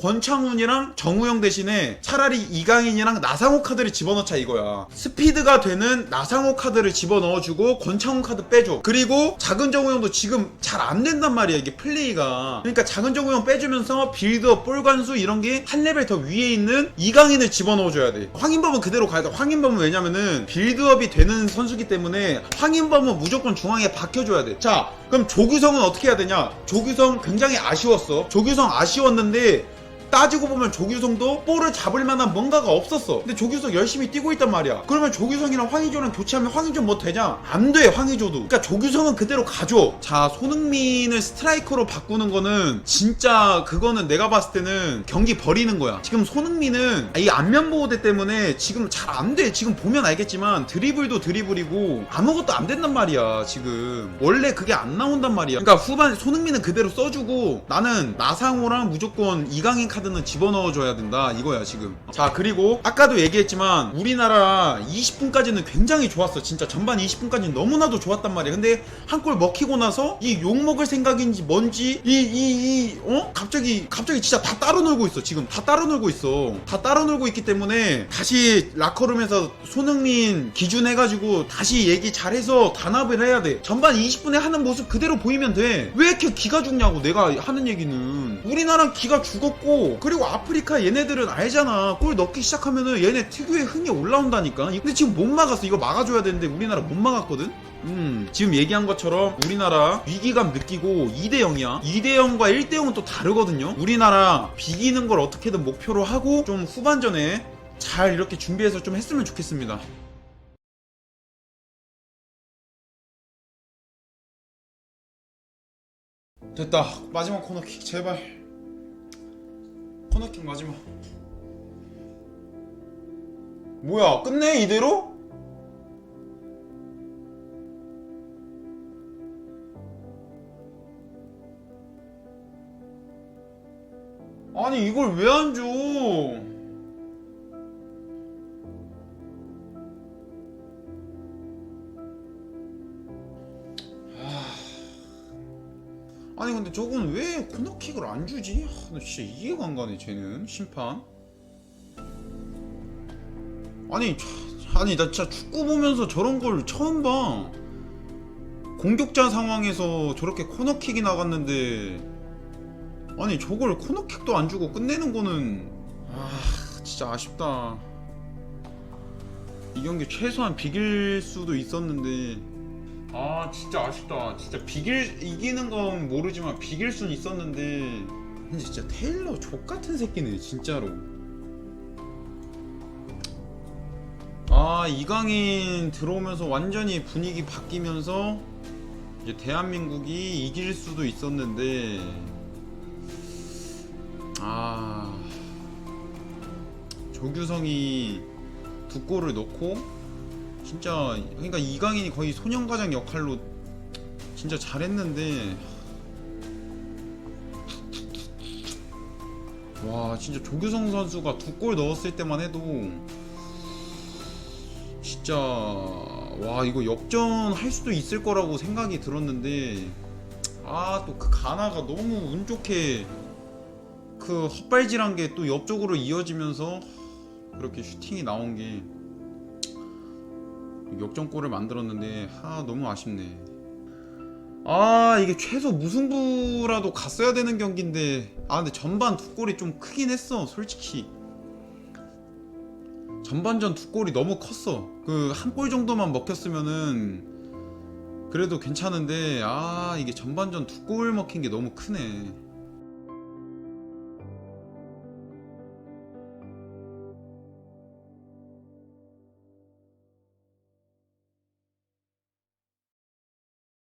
권창훈이랑 정우영 대신에 차라리 이강인이랑 나상호 카드를 집어넣자 이거야. 스피드가 되는 나상호 카드를 집어넣어주고 권창훈 카드 빼줘. 그리고 작은 정우영도 지금 잘 안 된단 말이야 이게 플레이가. 그러니까 작은 정우영 빼주면서 빌드업, 볼 관수 이런 게 한 레벨 더 위에 있는 이강인을 집어넣어줘야 돼. 황인범은 그대로 가야 돼. 황인범은 왜냐면은 빌드업이 되는 선수기 때문에 황인범은 무조건 중앙에 박혀줘야 돼. 자, 그럼 조규성은 어떻게 해야 되냐? 조규성 굉장히 아쉬웠어. 조규성 아쉬웠는데 따지고 보면 조규성도 볼을 잡을 만한 뭔가가 없었어. 근데 조규성 열심히 뛰고 있단 말이야. 그러면 조규성이랑 황의조랑 교체하면 황의조 뭐 되냐? 안 돼, 황의조도. 그러니까 조규성은 그대로 가줘. 자, 손흥민을 스트라이커로 바꾸는 거는 진짜 그거는 내가 봤을 때는 경기 버리는 거야. 지금 손흥민은 이 안면 보호대 때문에 지금 잘 안 돼. 지금 보면 알겠지만 드리블도 드리블이고 아무것도 안 된단 말이야, 지금. 원래 그게 안 나온단 말이야. 그러니까 후반 손흥민은 그대로 써주고 나는 나상호랑 무조건 이강인 카드 는 집어넣어줘야 된다 이거야 지금. 자 그리고 아까도 얘기했지만 우리나라 20분까지는 굉장히 좋았어. 진짜 전반 20분까지는 너무나도 좋았단 말이야. 근데 한 골 먹히고 나서 이 욕먹을 생각인지 뭔지 이 이 이 어? 갑자기 갑자기 진짜 다 따로 놀고 있어 지금. 다 따로 놀고 있어. 다 따로 놀고 있기 때문에 다시 라커룸에서 손흥민 기준 해가지고 다시 얘기 잘해서 단합을 해야 돼. 전반 20분에 하는 모습 그대로 보이면 돼왜 이렇게 기가 죽냐고 내가 하는 얘기는. 우리나라 기가 죽었고 그리고 아프리카 얘네들은 알잖아 골 넣기 시작하면은 얘네 특유의 흥이 올라온다니까 근데 지금 못 막았어 이거 막아줘야 되는데 우리나라 못 막았거든 음, 지금 얘기한 것처럼 우리나라 위기감 느끼고 2대 0이야. 2대 0과 1대 0은 또 다르거든요. 우리나라 비기는 걸 어떻게든 목표로 하고 좀 후반전에 잘 이렇게 준비해서 좀 했으면 좋겠습니다. 됐다. 마지막 코너킥 제발. 코너킥 마지막. 뭐야? 끝내 이대로? 아니 이걸 왜 안 줘? 아. 아니 근데 저건 왜 코너킥을 안 주지? 아, 나 진짜 이해가 안 가네 쟤는 심판. 아니 차- 아니 나 진짜 축구 보면서 저런 걸 처음 봐. 공격자 상황에서 저렇게 코너킥이 나갔는데 아니 저걸 코너킥도 안 주고 끝내는 거는 아 진짜 아쉽다 이 경기 최소한 비길 수도 있었는데 아 진짜 아쉽다. 진짜 비길 이기는 건 모르지만 비길 수는 있었는데 진짜 테일러 족 같은 새끼네 진짜로. 아 이강인 들어오면서 완전히 분위기 바뀌면서 이제 대한민국이 이길 수도 있었는데. 아. 조규성이 두 골을 넣고 진짜 그러니까 이강인이 거의 소년가장 역할로 진짜 잘했는데. 와 진짜 조규성 선수가 두 골 넣었을 때만 해도 진짜 와 이거 역전할 수도 있을 거라고 생각이 들었는데 아 또 그 가나가 너무 운 좋게 그 헛발질한 게 또 옆쪽으로 이어지면서 그렇게 슈팅이 나온 게 역전골을 만들었는데 아 너무 아쉽네. 아 이게 최소 무승부라도 갔어야 되는 경기인데 아 근데 전반 두 골이 좀 크긴 했어 솔직히. 전반전 두 골이 너무 컸어. 그 한 골 정도만 먹혔으면은 그래도 괜찮은데 아 이게 전반전 두 골 먹힌 게 너무 크네